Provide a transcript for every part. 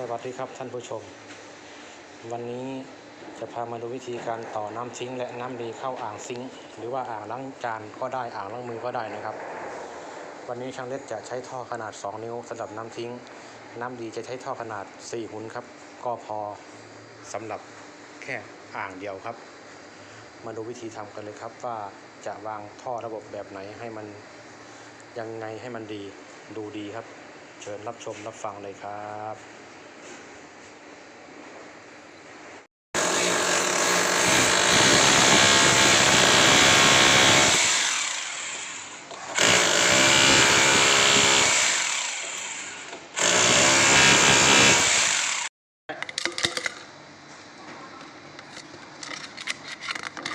สวัสดีครับท่านผู้ชม วันนี้จะพามาดูวิธีการต่อน้ำซิงและน้ำดีเข้าอ่างซิงค์หรือว่าอ่างล้างจานก็ได้อ่างล้างมือก็ได้นะครับ วันนี้ช่างเล็กจะใช้ท่อขนาด 2 นิ้วสำหรับน้ำซิงน้ำดีจะใช้ท่อขนาด 4 หุนครับ ก็พอสำหรับแค่อ่างเดียวครับ มาดูวิธีทำกันเลยครับว่าจะวางท่อระบบแบบไหนให้มันยังไงให้มันดีดูดีครับ เชิญรับชมรับฟังเลยครับ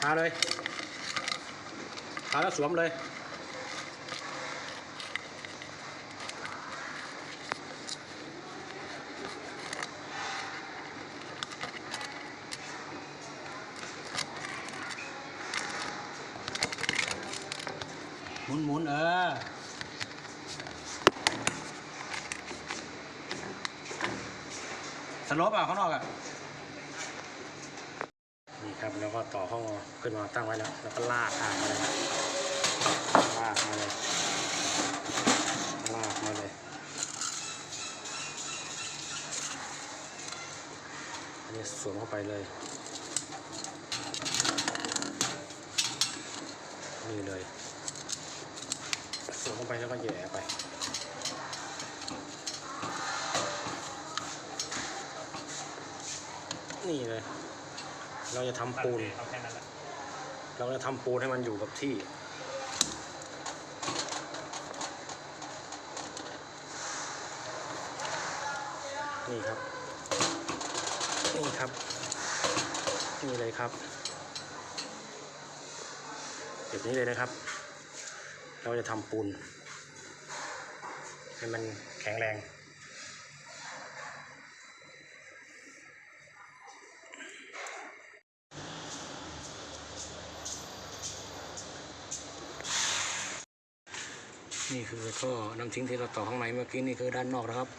หาเลยหาแล้วสวมเลย หมุนหมุนเออสลบอะข้างนอกอะ นี่ครับแล้วก็ต่อห้องขึ้นมาตั้งไว้แล้วแล้วก็ลากอ่างมาเลยลากมาเลยลากมาเลยอันนี้สวมเข้าไปเลยนี่เลยสวมเข้าไปแล้วก็แย่ไปนี่เลย เราจะทำปูน เราจะทำปูนให้มันอยู่กับที่ นี่ครับ นี่ครับ นี่เลยครับแบบนี้เลยนะครับ เราจะทำปูน ให้มันแข็งแรง นี่คือท่อน้ำทิ้งที่เราต่อข้างในเมื่อกี้นี่คือด้านนอกนะครับ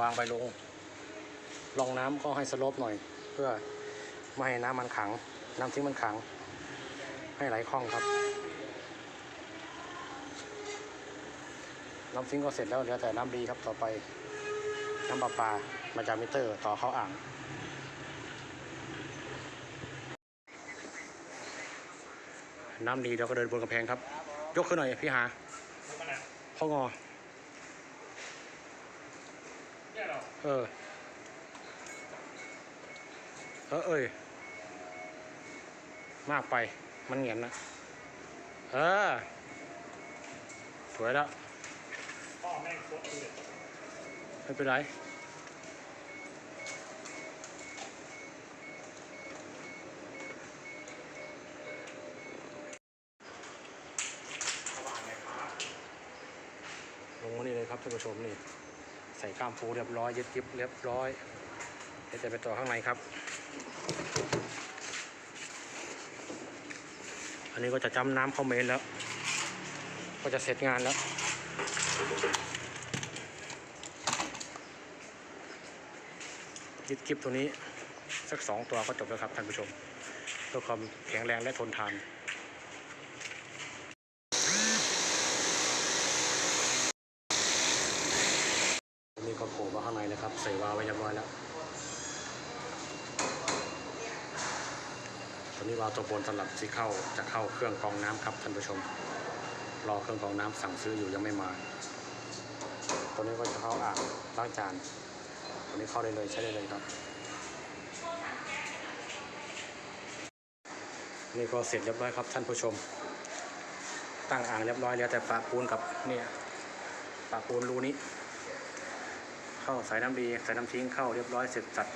วางไปลงรองน้ำก็ให้สลปหน่อย เพื่อไม่ให้น้ำมันขัง น้ำทิ้งมันขัง ให้ไหลคล่องครับ น้ำทิ้งก็เสร็จแล้วเหลือแต่น้ำดีครับต่อไป น้ำประปามาจากมิเตอร์ต่อเข้าอ่างน้ำดีเราก็เดินบนกำแพงครับ ยกขึ้นหน่อยพี่หา พ่องอเอเออ เออเอ้ย มากไปมันเหงียนนะ เออ สวยแล้ว พ่อแม่งโคตรเดือดไม่เป็นไร ครับท่านผู้ชมนี่ ใส่กล้ามปูเรียบร้อยยึดกิบเรียบร้อยเดี๋ยวจะไปต่อข้างในครับ อันนี้ก็จะจำน้ำเข้าเมนแล้ว ก็จะเสร็จงานแล้วยึดกิบตัวนี้สักสองตัวก็จบแล้วครับท่านผู้ชมเพื่อความแข็งแรงและทนทาน ก็โผล่มาข้างนะครับ ใส่วาวไว้เรียบร้อยแล้วตอนนี้วาวตัวบนสำหรับที่เข้าจะเข้าเครื่องกรองน้ำครับท่านผู้ชม รอเครื่องกรองน้ำสั่งซื้ออยู่ยังไม่มาตัวนี้ก็จะเข้าอ่างล้างจานตัวนี้เข้าได้เลยใช้ได้เลยครับ นี่ก็เสร็จเรียบร้อยครับท่านผู้ชม ตั้งอ่างเรียบร้อยแล้วแต่ปะปูนกับเนี่ยปะปูนรูนี้ เข้าใส่น้ำดีใส่น้ำทิ้งเข้าเรียบร้อยเสร็จสัด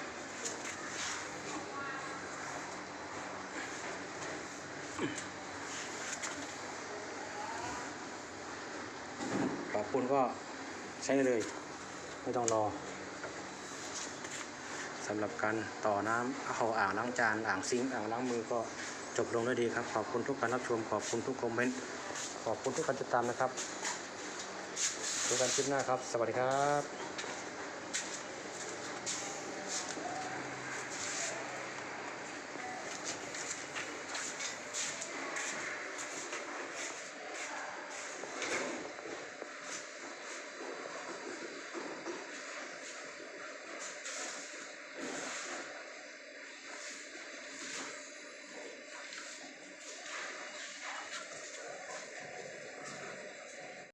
ปะปูนก็ใช้ได้เลย ไม่ต้องรอสำหรับการต่อน้ำเข้าอ่างล้างจานอ่างซิงอ่างล้างมือก็จบลงด้วยดีครับ ขอบคุณทุกการรับชม ขอบคุณทุกคอมเมนต์ ขอบคุณทุกการติดตามนะครับดูกันคลิปหน้าครับ สวัสดีครับ